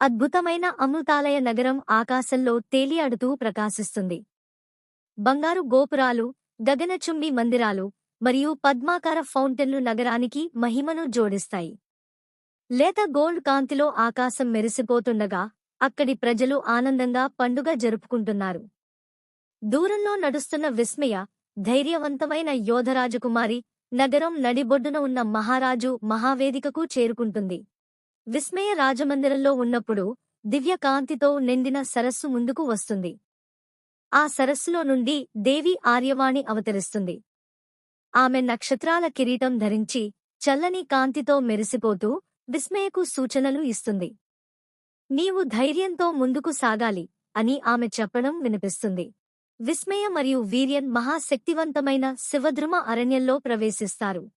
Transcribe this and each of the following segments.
అద్భుతమైన అమృతాలయ నగరం ఆకాశంలో తేలియాడుతూ ప్రకాశిస్తుంది. బంగారు గోపురాలు గగనచుంబి మందిరాలు మరియు పద్మాకార ఫౌంటెన్లు నగరానికి మహిమను జోడిస్తాయి. లేత గోల్డ్ కాంతిలో ఆకాశం మెరిసిపోతుండగా అక్కడి ప్రజలు ఆనందంగా పండుగ జరుపుకుంటున్నారు. దూరంలో నడుస్తున్న విస్మయ ధైర్యవంతమైన యోధరాజకుమారి నగరం నడిబొడ్డున ఉన్న మహారాజు మహావేదికకు చేరుకుంటుంది. విస్మయ రాజమందిరంలో ఉన్నప్పుడు దివ్య కాంతితో నిండిన సరస్సు ముందుకు వస్తుంది. ఆ సరస్సులో నుండి దేవి ఆర్యవాణి అవతరిస్తుంది. ఆమె నక్షత్రాల కిరీటం ధరించి చల్లని కాంతితో మెరిసిపోతూ విస్మయకు సూచనలు ఇస్తుంది. నీవు ధైర్యంతో ముందుకు సాగాలి అని ఆమె చెప్పడం వినిపిస్తుంది. విస్మయ మరియు వీర్యన్ మహాశక్తివంతమైన శివద్రుమ అరణ్యంలో ప్రవేశిస్తారు.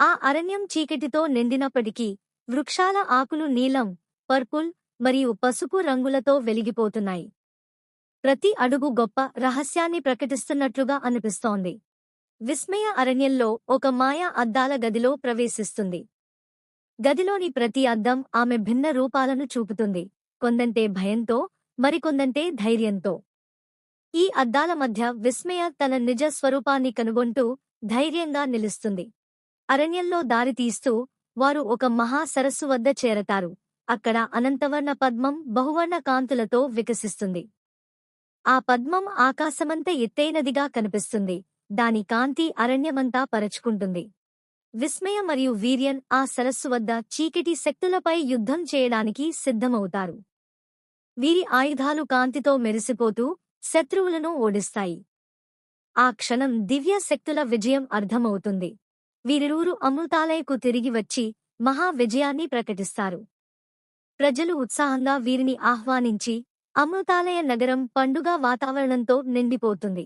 ఆ అరణ్యం చీకటితో నిండినప్పటికీ వృక్షాల ఆకులు నీలం పర్పుల్ మరియు పసుపు రంగులతో వెలిగిపోతున్నాయి. ప్రతి అడుగు గొప్ప రహస్యాన్ని ప్రకటిస్తున్నట్లుగా అనిపిస్తోంది. విస్మయ అరణ్యంలో ఒక మాయా అద్దాల గదిలో ప్రవేశిస్తుంది. గదిలోని ప్రతి అద్దం ఆమె భిన్న రూపాలను చూపుతుంది. కొందంటే భయంతో మరికొందంటే ధైర్యంతో. ఈ అద్దాల మధ్య విస్మయ తన నిజ స్వరూపాన్ని కనుగొంటూ ధైర్యంగా నిలుస్తుంది. అరణ్యంలో దారి తీస్తూ వారు ఒక మహా సరస్సు వద్ద చేరతారు. అక్కడ అనంతవర్ణ పద్మం బహువర్ణ కాంతులతో వికసిస్తుంది. ఆ పద్మం ఆకాశమంత ఎత్తైనదిగా కనిపిస్తుంది. దాని కాంతి అరణ్యమంతా పరచుకుంటుంది. విస్మయ మరియు వీర్యన్ ఆ సరస్సు వద్ద చీకటి శక్తులపై యుద్ధం చేయడానికి సిద్ధమవుతారు. వీరి ఆయుధాలు కాంతితో మెరిసిపోతూ శత్రువులను ఓడిస్తాయి. ఆ క్షణం దివ్య శక్తుల విజయం అర్థమవుతుంది. వీరిరువురు అమృతాలయకు తిరిగి వచ్చి మహా విజయాన్ని ప్రకటిస్తారు. ప్రజలు ఉత్సాహంగా వీరిని ఆహ్వానించి అమృతాలయ నగరం పండుగ వాతావరణంతో నిండిపోతుంది.